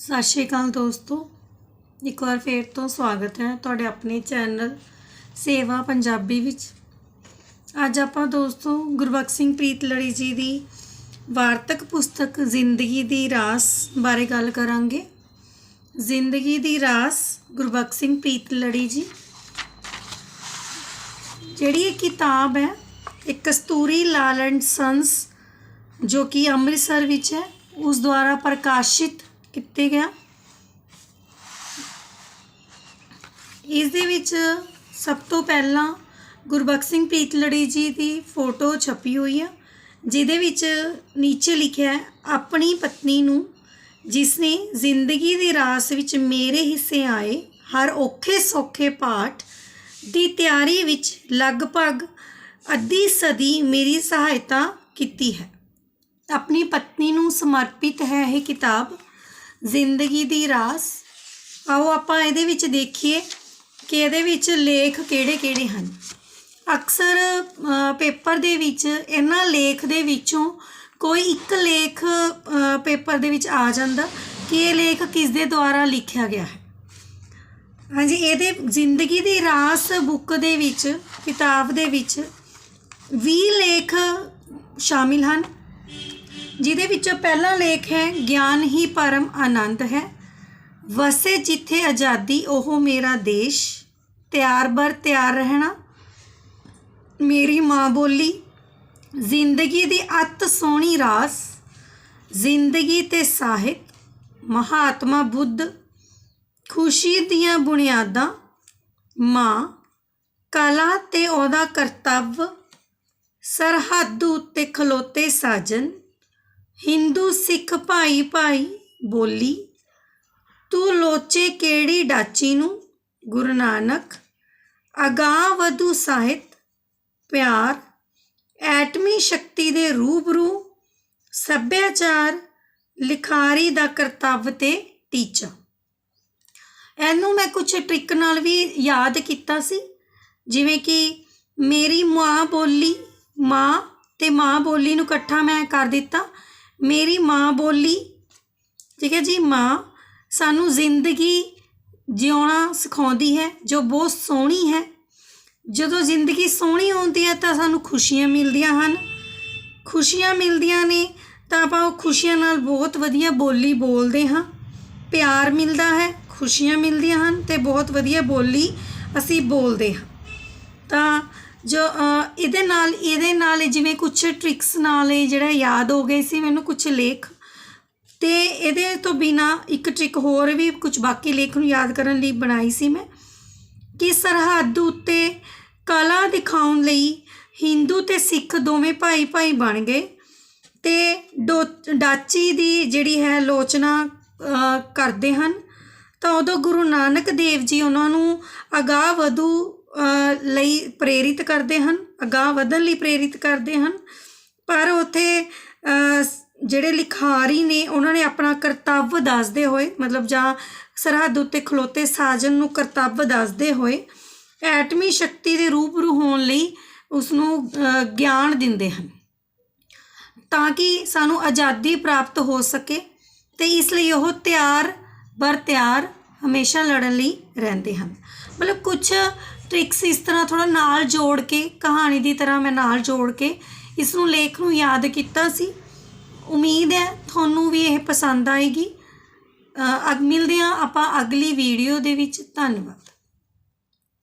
ਸਤਿ ਸ਼੍ਰੀ ਅਕਾਲ ਦੋਸਤੋ। ਇੱਕ ਵਾਰ ਫੇਰ ਤੋਂ ਸਵਾਗਤ ਹੈ ਤੁਹਾਡੇ ਆਪਣੇ ਚੈਨਲ ਸੇਵਾ ਪੰਜਾਬੀ ਵਿੱਚ। ਅੱਜ ਆਪਾਂ ਦੋਸਤੋ ਗੁਰਬਖਸ਼ ਸਿੰਘ ਪ੍ਰੀਤ ਲੜੀ ਜੀ ਦੀ ਵਾਰਤਕ ਪੁਸਤਕ ਜ਼ਿੰਦਗੀ ਦੀ ਰਾਸ ਬਾਰੇ ਗੱਲ ਕਰਾਂਗੇ। ਜ਼ਿੰਦਗੀ ਦੀ ਰਾਸ ਗੁਰਬਖਸ਼ ਸਿੰਘ ਪ੍ਰੀਤ ਲੜੀ ਜੀ। ਜਿਹੜੀ ਇਹ ਕਿਤਾਬ ਹੈ, ਇੱਕ ਕਸਤੂਰੀ ਲਾਲ ਐਂਡ ਸੰਸ ਜੋ ਕਿ ਅੰਮ੍ਰਿਤਸਰ ਵਿੱਚ ਹੈ, ਉਸ ਦੁਆਰਾ ਪ੍ਰਕਾਸ਼ਿਤ ਕੀਤੇ ਗਿਆ। ਇਸ ਦੇ ਵਿੱਚ ਸਭ ਤੋਂ ਪਹਿਲਾਂ ਗੁਰਬਖਸ਼ ਸਿੰਘ ਪ੍ਰੀਤਲੜੀ ਜੀ ਦੀ ਫੋਟੋ ਛਪੀ ਹੋਈ ਹੈ ਜਿਹਦੇ ਵਿੱਚ ਨੀਚੇ ਲਿਖਿਆ ਹੈ, ਆਪਣੀ ਪਤਨੀ ਨੂੰ ਜਿਸ ਨੇ ਜ਼ਿੰਦਗੀ ਦੀ ਰਾਸ ਵਿੱਚ ਮੇਰੇ ਹਿੱਸੇ ਆਏ, ਹਰ ਔਖੇ ਸੌਖੇ ਪਾਠ ਦੀ ਤਿਆਰੀ ਵਿੱਚ ਲਗਭਗ ਅੱਧੀ ਸਦੀ ਮੇਰੀ ਸਹਾਇਤਾ ਕੀਤੀ ਹੈ। ਆਪਣੀ ਪਤਨੀ ਨੂੰ ਸਮਰਪਿਤ ਹੈ ਇਹ ਕਿਤਾਬ ਜ਼ਿੰਦਗੀ ਦੀ ਰਾਸ। ਆਓ ਆਪਾਂ ਇਹਦੇ ਵਿੱਚ ਦੇਖੀਏ ਕਿ ਇਹਦੇ ਵਿੱਚ ਲੇਖ ਕਿਹੜੇ-ਕਿਹੜੇ ਹਨ। ਅਕਸਰ ਪੇਪਰ ਦੇ ਵਿੱਚ, ਇਹਨਾਂ ਲੇਖ ਦੇ ਵਿੱਚੋਂ ਕੋਈ ਇੱਕ ਲੇਖ ਪੇਪਰ ਦੇ ਵਿੱਚ ਆ ਜਾਂਦਾ ਕਿ ਇਹ ਲੇਖ ਕਿਸ ਦੇ ਦੁਆਰਾ ਲਿਖਿਆ ਗਿਆ ਹੈ। ਹਾਂਜੀ, ਇਹਦੇ ਜ਼ਿੰਦਗੀ ਦੀ ਰਾਸ ਬੁੱਕ ਦੇ ਵਿੱਚ, ਕਿਤਾਬ ਦੇ ਵਿੱਚ 20 ਲੇਖ ਸ਼ਾਮਿਲ ਹਨ। ਜਿਹਦੇ ਵਿੱਚੋਂ ਪਹਿਲਾ ਲੇਖ ਹੈ, ਗਿਆਨ ਹੀ ਪਰਮ ਆਨੰਦ ਹੈ। ਵਸੇ ਜਿੱਥੇ ਆਜ਼ਾਦੀ, ਉਹ ਮੇਰਾ ਦੇਸ਼। ਤਿਆਰ ਬਰ ਤਿਆਰ ਰਹਿਣਾ। ਮੇਰੀ ਮਾਂ ਬੋਲੀ, ਜ਼ਿੰਦਗੀ ਦੀ ਅਤ ਸੋਹਣੀ ਰਾਸ। ਜ਼ਿੰਦਗੀ ਤੇ ਸਾਹਿਤ ਮਹਾਤਮਾ ਬੁੱਧ। ਖੁਸ਼ੀ ਦੀਆਂ ਬੁਨਿਆਦਾਂ, ਮਾਂ। ਕਲਾ ਤੇ ਉਹਦਾ ਕਰਤੱਵ। ਸਰਹੱਦ ਉੱਤੇ ਖਲੋਤੇ ਸਾਜਨ। ਹਿੰਦੂ ਸਿੱਖ ਭਾਈ ਭਾਈ ਬੋਲੀ, ਤੂੰ ਲੋਚੇ ਕਿਹੜੀ ਡਾਚੀ ਨੂੰ? ਗੁਰੂ ਨਾਨਕ, ਅਗਾਂਹ ਵਧੂ ਸਾਹਿਤ, ਪਿਆਰ, ਐਟਮੀ ਸ਼ਕਤੀ ਦੇ ਰੂਬਰੂ, ਸੱਭਿਆਚਾਰ, ਲਿਖਾਰੀ ਦਾ ਕਰਤੱਵ ਤੇ ਟੀਚਾ। ਇਹਨੂੰ ਮੈਂ ਕੁਝ ਟ੍ਰਿਕ ਨਾਲ ਵੀ ਯਾਦ ਕੀਤਾ ਸੀ, ਜਿਵੇਂ ਕਿ ਮੇਰੀ ਮਾਂ ਬੋਲੀ, ਮਾਂ ਤੇ ਮਾਂ ਬੋਲੀ ਨੂੰ ਇਕੱਠਾ ਮੈਂ ਕਰ ਦਿੱਤਾ ਮੇਰੀ ਮਾਂ ਬੋਲੀ। ਠੀਕ ਹੈ ਜੀ, ਮਾਂ ਸਾਨੂੰ ਜ਼ਿੰਦਗੀ ਜਿਉਣਾ ਸਿਖਾਉਂਦੀ ਹੈ, ਜੋ ਬਹੁਤ ਸੋਹਣੀ ਹੈ। ਜਦੋਂ ਜ਼ਿੰਦਗੀ ਸੋਹਣੀ ਹੁੰਦੀ ਹੈ ਤਾਂ ਸਾਨੂੰ ਖੁਸ਼ੀਆਂ ਮਿਲਦੀਆਂ ਹਨ। ਖੁਸ਼ੀਆਂ ਮਿਲਦੀਆਂ ਨੇ ਤਾਂ ਆਪਾਂ ਉਹ ਖੁਸ਼ੀਆਂ ਨਾਲ ਬਹੁਤ ਵਧੀਆ ਬੋਲੀ ਬੋਲਦੇ ਹਾਂ। ਪਿਆਰ ਮਿਲਦਾ ਹੈ, ਖੁਸ਼ੀਆਂ ਮਿਲਦੀਆਂ ਹਨ ਤੇ ਬਹੁਤ ਵਧੀਆ ਬੋਲੀ ਅਸੀਂ ਬੋਲਦੇ ਹਾਂ। ਤਾਂ ਜੋ ਇਹਦੇ ਨਾਲ ਇਹਦੇ ਨਾਲ ਜਿਵੇਂ ਕੁਝ ਟ੍ਰਿਕਸ ਨਾਲ ਜਿਹੜਾ ਯਾਦ ਹੋ ਗਏ ਸੀ, ਮੈਨੂੰ ਕੁਝ ਲੇਖ। ਤੇ ਇਹਦੇ ਤੋਂ ਬਿਨਾ ਇੱਕ ਟ੍ਰਿਕ ਹੋਰ ਵੀ ਕੁਝ ਬਾਕੀ ਲੇਖ ਨੂੰ ਯਾਦ ਕਰਨ ਲਈ ਬਣਾਈ ਸੀ ਮੈਂ। ਕਿ ਸਰਹੱਦ ਉੱਤੇ ਕਲਾ ਦਿਖਾਉਣ ਲਈ ਹਿੰਦੂ ਤੇ ਸਿੱਖ ਦੋਵੇਂ ਭਾਈ ਭਾਈ ਬਣ ਗਏ। ਤੇ ਡੋ- ਡਾਚੀ ਦੀ ਜਿਹੜੀ ਹੈ ਲੋਚਨਾ ਕਰਦੇ ਹਨ। ਤਾਂ ਉਦੋਂ ਗੁਰੂ ਨਾਨਕ ਦੇਵ ਜੀ ਉਹਨਾਂ ਨੂੰ ਅਗਾਹ ਵਧੂ ਲਈ ਪ੍ਰੇਰਿਤ ਕਰਦੇ ਹਨ, ਅਗਾਹ ਵਧਣ ਲਈ ਪ੍ਰੇਰਿਤ ਕਰਦੇ ਹਨ। ਪਰ ਉਥੇ ਜਿਹੜੇ ਲਿਖਾਰੀ ਨੇ, ਉਹਨਾਂ ਨੇ ਆਪਣਾ ਕਰਤੱਵ ਦੱਸਦੇ ਹੋਏ, ਮਤਲਬ ਜਾਂ ਸਰਹੱਦ ਉੱਤੇ ਖਲੋਤੇ ਸਾਜਨ ਨੂੰ ਕਰਤੱਵ ਦੱਸਦੇ ਹੋਏ, ਐਟਮੀ ਸ਼ਕਤੀ ਦੇ ਰੂਬਰੂ ਹੋਣ ਲਈ ਉਸ ਨੂੰ ਗਿਆਨ ਦਿੰਦੇ ਹਨ। ਤਾਂ ਕਿ ਸਾਨੂੰ ਆਜ਼ਾਦੀ ਪ੍ਰਾਪਤ ਹੋ ਸਕੇ ਤੇ ਇਸ ਲਈ ਉਹ ਤਿਆਰ, ਬਰ ਤਿਆਰ ਹਮੇਸ਼ਾ ਲੜਨ ਲਈ ਰਹਿੰਦੇ ਹਨ। ਮਤਲਬ ਕੁਝ ਟ੍ਰਿਕਸ ਇਸ ਤਰ੍ਹਾਂ ਥੋੜਾ ਨਾਲ ਜੋੜ ਕੇ ਕਹਾਣੀ ਦੀ ਤਰ੍ਹਾਂ ਮੈਂ ਨਾਲ ਜੋੜ ਕੇ ਇਸ ਨੂੰ ਲੇਖ ਨੂੰ ਯਾਦ ਕੀਤਾ ਸੀ। ਉਮੀਦ ਹੈ ਤੁਹਾਨੂੰ ਵੀ ਇਹ ਪਸੰਦ ਆਏਗੀ। ਅ, ਅਗ ਮਿਲਦੇ ਹਾਂ ਆਪਾਂ ਅਗਲੀ ਵੀਡੀਓ ਦੇ ਵਿੱਚ ਧੰਨਵਾਦ।